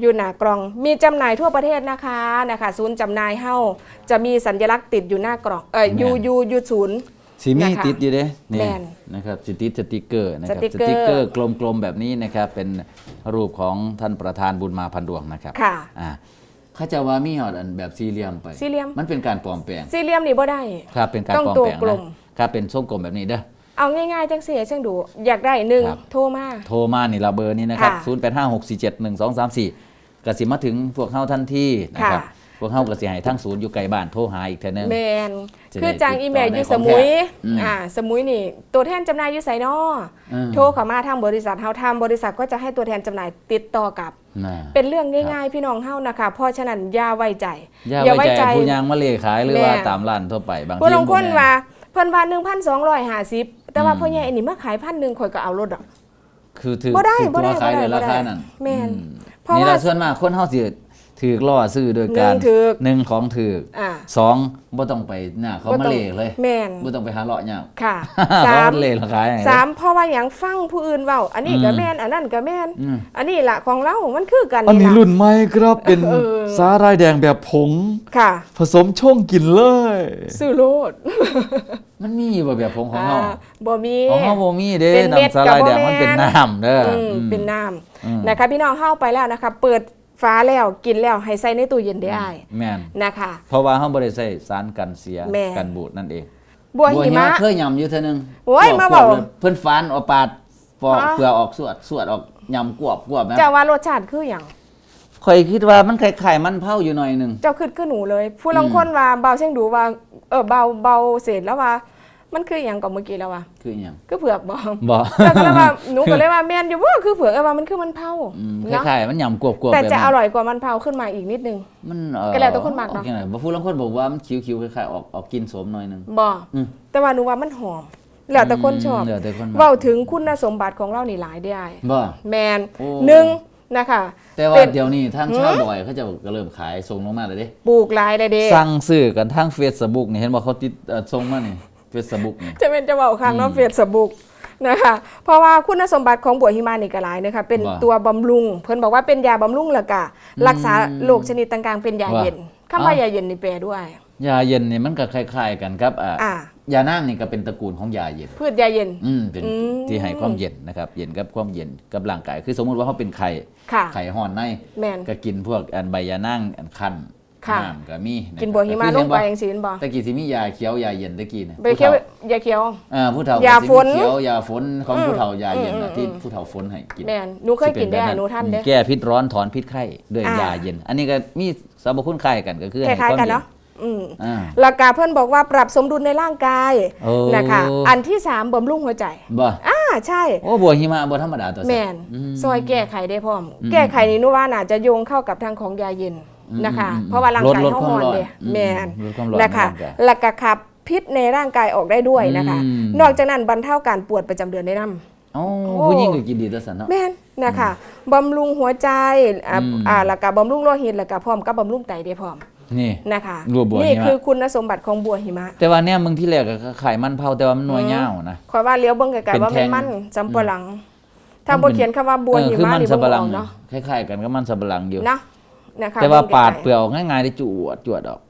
อยู่หน้ากล่อง มีจำหน่ายทั่วประเทศนะคะนะคะศูนย์จำหน่ายเฮาจะมีสัญลักษณ์ติดอยู่หน้ากล่องเออยูยูยูศูนย์สีมีนะคะติดอยู่เด้แม่นี่นนะครับสิติดสติกเกอร์นะครับสติกเกอร์เกอร์กลมๆแบบนี้นะครับเป็นรูปของท่านประธานบุญมาพันดวงนะครับค่ะอ่าเข้าใจว่ามีหอดอันแบบสี่เหลี่ยมไปสี่เหลี่ยมมันเป็นการปลอมแปลงสี่เหลี่ยมนี่บ่ได้ครับเป็นการต้องปลอมตัวแปลงกลนะมครับเป็นทรงกลมแบบนี้เด้อ เอาง่ายๆจังเสียจังดู อยากได้หนึ่งครับ โทรมา โทรมานี่เราเบอร์นี้นะครับ ค่ะ0 8 5 6 4 7 1 2 3 4กสิมาถึงพวกเฮาทันทีนะครับ ค่ะ พวกเฮากสิให้ทั้งศูนย์อยู่ไกลบ้านโทรหาอีกเท่านึง แมนจะได้คือจางอีเมลติดต่ออยู่ได้สมุยของแท้อืมอ่าสมุยนี่ ตัวแทนจำหน่ายอยู่ไสนออืม โทรเข้ามาทางบริษัทเฮาทางบริษัทก็จะให้ตัวแทนจำหน่ายติดต่อกับน่ะเป็นเรื่องง่ายๆพี่น้องเฮานะคะเพราะฉะนั้นอย่าไว้ใจ อย่าไว้ใจผู้ยางมาเลขายหรือแม่ว่าตามร้านทั่วไปบางทีผู้ลางคนบ่แม่ว่าเพิ่นว่า1,250 แต่ว่าอืมพ่อใหญ่อันนี้มาขายพันหนึ่งข่อยก็เอารถดอก คือถือบ่ได้ถือบ่ได้ตัวขายบ่ได้เลยราคาบ่ได้นั้นแม่นอืมเพราะนี่ว่าแหละส่วนมากคนเฮาสิถือล่อซื้อโดยการหนึ่งถูกหนึ่งของถืออ่า สองบ่ต้องไปหน้าเขาบ่มาต้องเลขเลยแม่นบ่ต้องไปหาเลาะยากค่ะเพสาราะมมันเลขราคาอย่างสามเพราะว่าอย่างฟังผู้อื่นเว้า อันนี้ก็อืมแม่นอันนั้นก็แม่นอืม อันนี้ล่ะของเรามันคือกันอันนี้ล่ะ รุ่นใหม่ครับเป็นเออ สาหร่ายแดงแบบผง ค่ะ ผสมช่องกินเลย ซื้อโลด มันมีบ่แบบของของเฮาอ่าบ่มีของเฮาบ่มีเด้เป็นเม็ดน้ำสาหร่ายแดงกับบ่มันเป็นแม่นน้ำเด้อออืมอืมเป็นน้อืมำนะคะพี่น้องเข้าไปแล้วนะคะ เปิดฟ้าแล้วกินแล้วให้ใส่ในตู้เย็นได้แม่นนะคะเพราะว่าเฮาบ่ได้ใช้สารกันเสียแม่นกันบูดนั่นเองบัวหิมะเคยยำอยู่เท่านึงโอ้ยกวบมาบอกกวบเลยเพิ่นฟานเอาปาดปอกฮะเปลือกออกสวดสวดออกยำกวบกวบนะเจ้าว่ารสชาติคืออย่างข่อยคิดว่ามันคล้ายๆมันเผาอยู่หน่อยหนึงเจ้าคือคือหนูเลย ผู้ลังคนว่าเบาเช่งดูว่าเออเบาเบาเศษแล้วว่า มันคืออย่างกับเมื่อกี้แล้วว่าคืออหยังคือเผือกบอมบ่แล้วก็เลยว่าหนูก็เลยว่าแมนอยู่ว่าคือเผือกเออว่ามันคือมันเผาอืมคเนาะล้ายๆมันยำกวบกวบแต่จะแบบอนั้นร่อยกว่ามันเผาขึ้นมาอีกนิดนึง มันเอ่อก็แล้วแต่คนมักเนาะ ออจังไดบ่ผู้ลางคนบอกว่ามันคิ้วๆคล้ายๆออกออกกลินโสมหน่อยหนึง บออืม แต่ว่าหนูว่ามันหอมแล้วแต่คนชอบมแล้วแต่คนมักเว้าถึงคุณสมบัติของเรานี่หลายได้บ่ แมนโอ้ หนึ่งนะคะแต่ว่าเป็นเดี๋ยวนี้ทางชาวดอยเขาเจะก็เริ่มขายส่งลงมาแล้วเด้ปลูกหลายเลยเด้สั่งซื้อกันทาง Facebook นี่เห็นบ่เขาติดเอ่อส่งมานี่ Facebook นี่จะเป็นจะเบาครั้งเนาะเฟซบุ๊กนะคะเพราะว่าคุณสมบัติของบัวหิมานี่ก็หลายนะคะเป็นว่าตัวบำรุง เพิ่นบอกว่าเป็นยาบำรุงและกะ รักษาโรคชนิดต่างๆ เป็นยาว่าเย็นคำว่าอ้าวยาเย็นนี่แปลด้วย ยาเย็นนี่มันก็คล้ายๆกันครับอ่าอ่ายานั่งนี่ก็เป็นตระกูลของยาเย็น พืชยาเย็น อืมเป็นอืมที่ให้ความเย็นนะครับ เย็นกับความเย็นกับร่างกาย คือสมมุติว่าเขาเป็นไข้ค่ะไข้ห่อนในแมนก็กินพวกอันใบยานั่งอันคั้น ค่ะน้ำก็มีะครับกินบัวหิมาคือลเห็งนไปบ่อย่างสินบ่ ตะกี้สิมียาเขียวยาเย็นตะกี้น่ะไปเคี้ยวผู้ฒ่ายาเคี้ยว อ่าผู้เฒ่ายาฝนสิมีเขียวยาฝนของอืมผู้เฒ่ายาเย็นอืน่ะมที่อืมผู้เฒ่าฝนให้กินแมนหนูเคยกินได้สิเป็แบบหนูท่านเด้ แก้พิษร้อนถอนพิษไข้ด้วยอ่าย ยาเย็น อันนี้ก็มีสรรพคุณคล้ายกันก็คือคให้ล้ายควมๆกันย็เนาะอืมอ่า หลักการเพื่อนบอกว่าปรับสมดุลในร่างกายโอ้ นะคะอันที่สามบำรุงหัวใจบ่อ่าใช่ โอ้บัวหิมะบ่ธรรมดาตัวแมสันอืม ซอยแก้ไขได้พร้อม อืม แก้ไขนี่หนูว่าน่าจะโยงเข้ากับทางของยาเย็น นะคะอืมอืมเพราะว่าร่างกายลดเขาความห่อนร้อนเด้อืมแมนลดความร้อนนะคะในร่างกายแล้วก็ขับพิษในร่างกายออกได้ด้วยนะคะอืมนอกจากนั้นบรรเทาการปวดประจำเดือนได้นํโอ้โอ้ผู้หญิงก็กินดีตัวสันเนาะแม่นนะคะบำรุงหัวใจอ่าอืมอ่าแล้วก็บำรุงโลหิตแล้วก็พร้อมกับบำรุงไตได้พร้อมนี่นะคะรัวบัวนี่หิมะคือคุณสมบัติของบัวหิมะ แต่ว่าเนี่ยมึงที่แรกก็ขายมันเผาแต่ว่ามันหน่วยยาวนะคอยว่าเลี้ยวเบิ่งไกลเป็นๆว่าแท่แม่งนมันสำปะหลัง ถ้าบ่เขียนคำว่าบัวเออหิคือมะมันนี่สับ่บปะหลัองอกเนาะคล้ายๆกันก็มันสับปะหลังอยู่นะ นะคะแต่ว่าเบิ่งไกลๆปาดเปลือกออกง่ายๆได้จวดจวดออก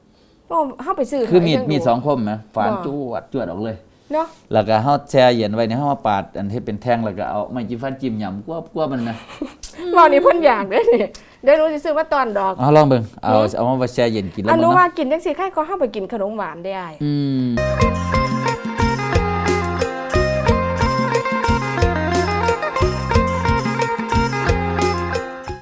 โอ้เฮาไปซื้อคือมีดขายจัมีดสองคมไหมฝานบ่จวดจวดออกเลยเนาะแล้วก็เฮาแช่เย็นไว้เนี่ยเฮามาปาด อันที่เป็นแท่งแล้วก็เอาไม้จิ้มฟันจิ้มยำกวบกวบมันนะเรานี่เพิ่นอยากเด้อนี่เดี๋ยวหนูสิซื้อมาตอนดอกเอาลองเบิ่งเอาเอามาแช่เย็นกินแล้วอันมันหนูเนาะว่ากินจังซี่ใครก็เฮาไปกินขนมหวานได้อ้ายอืม